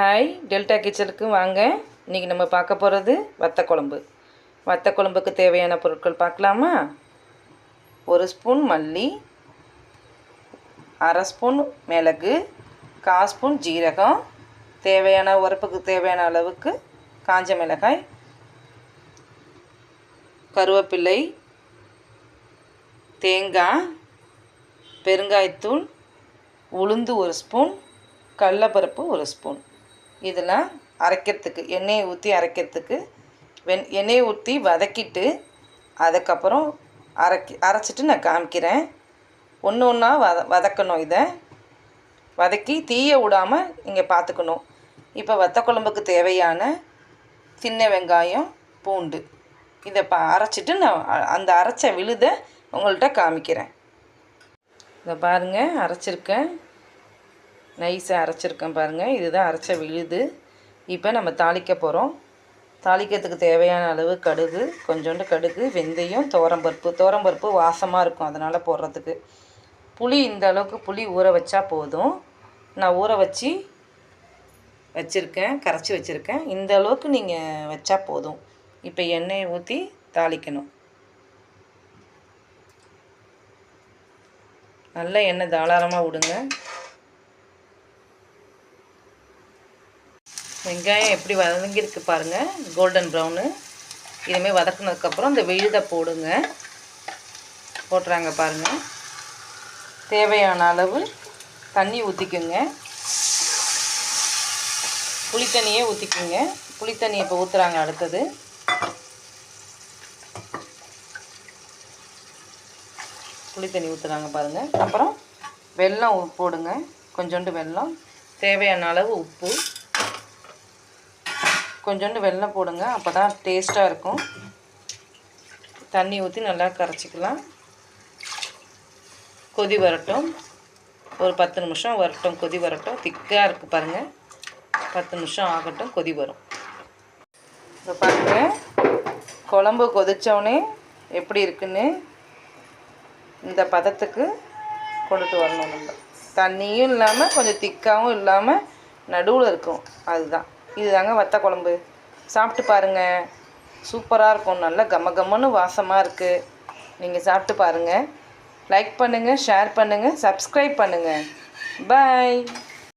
Hi delta கிச்சனுக்கு வாங்க. இன்றைக்கி நம்ம பார்க்க போகிறது வத்த குழம்பு. வத்த குழம்புக்கு தேவையான பொருட்கள் பார்க்கலாமா? ஒரு ஸ்பூன் மல்லி அரை ஸ்பூன் மிளகு கால் ஸ்பூன் ஜீரகம் தேவையான உரப்புக்கு தேவையான அளவுக்கு காஞ்ச மிளகாய் கருவேப்பிள்ளை தேங்காய் பெருங்காயத்தூள் உளுந்து ஒரு ஸ்பூன் கடலப்பருப்பு ஒரு ஸ்பூன். இதெல்லாம் அரைக்கிறதுக்கு எண்ணெயை ஊற்றி அரைக்கிறதுக்கு வெண் எண்ணெயை ஊற்றி வதக்கிட்டு அதுக்கப்புறம் அரைக்கி அரைச்சிட்டு நான் காமிக்கிறேன். ஒன்று ஒன்றா வத வதக்கணும் இதை. வதக்கி தீயை விடாமல் இங்கே பார்த்துக்கணும். இப்போ வத்த குழம்புக்கு தேவையான சின்ன வெங்காயம் பூண்டு இதை ப அரைச்சிட்டு நான் அந்த அரைச்ச விழுதை உங்கள்கிட்ட காமிக்கிறேன். இதை பாருங்கள் அரைச்சிருக்கேன். நைஸாக அரைச்சிருக்கேன் பாருங்கள் இதுதான் அரைச்ச விழுது. இப்போ நம்ம தாளிக்க போகிறோம் தாளிக்கிறதுக்கு தேவையான அளவு கடுகு கொஞ்சோண்டு கடுகு வெந்தயம் தோரம்பருப்பு தோரம்பருப்பு வாசமாக இருக்கும் அதனால் போடுறதுக்கு. புளி இந்த அளவுக்கு புளி ஊற வச்சா போதும். நான் ஊற வச்சு வச்சுருக்கேன் கரைச்சி வச்சுருக்கேன். இந்த அளவுக்கு நீங்கள் வச்சா போதும். இப்போ எண்ணெயை ஊற்றி தாளிக்கணும். நல்ல எண்ணெய் தாராளமாக விடுங்க. வெங்காயம் எப்படி வதங்கியிருக்கு பாருங்கள் கோல்டன் ப்ரௌனு இதுமாரி வதக்குனதுக்கப்புறம் இந்த விழுதை போடுங்க. போட்டுறாங்க பாருங்கள் தேவையான அளவு தண்ணி ஊற்றிக்குங்க புளித்தண்ணியே ஊற்றிக்குங்க புளித்தண்ணி இப்போ ஊற்றுறாங்க அடுத்தது. புளித்தண்ணி ஊற்றுறாங்க பாருங்கள் அப்புறம் வெல்லம் போடுங்க. கொஞ்சோண்டு வெல்லம். தேவையான அளவு உப்பு. கொஞ்சோண்டு வெள்ளம் போடுங்க அப்போ தான் டேஸ்ட்டாக இருக்கும். தண்ணி ஊற்றி நல்லா கரைச்சிக்கலாம். கொதி வரட்டும். ஒரு பத்து நிமிஷம் வரட்டும் கொதி வரட்டும். திக்காக இருக்குது பாருங்கள் பத்து நிமிஷம் ஆகட்டும் கொதி வரும். இப்போ பாருங்க. குழம்பு கொதிச்சோடனே எப்படி இருக்குன்னு இந்த பதத்துக்கு கொண்டுட்டு வரணும் நம்ம. தண்ணியும் இல்லாமல் கொஞ்சம் திக்காகவும் இல்லாமல் நடுவில் இருக்கும். அதுதான். இதுதாங்க வத்த குழம்பு. சாப்பிட்டு பாருங்கள் சூப்பராக இருக்கும். நல்லா கம கம்மன்னு வாசமாக இருக்குது நீங்கள் சாப்பிட்டு பாருங்கள் லைக் பண்ணுங்கள் ஷேர் பண்ணுங்கள் சப்ஸ்கிரைப் பண்ணுங்கள் பாய்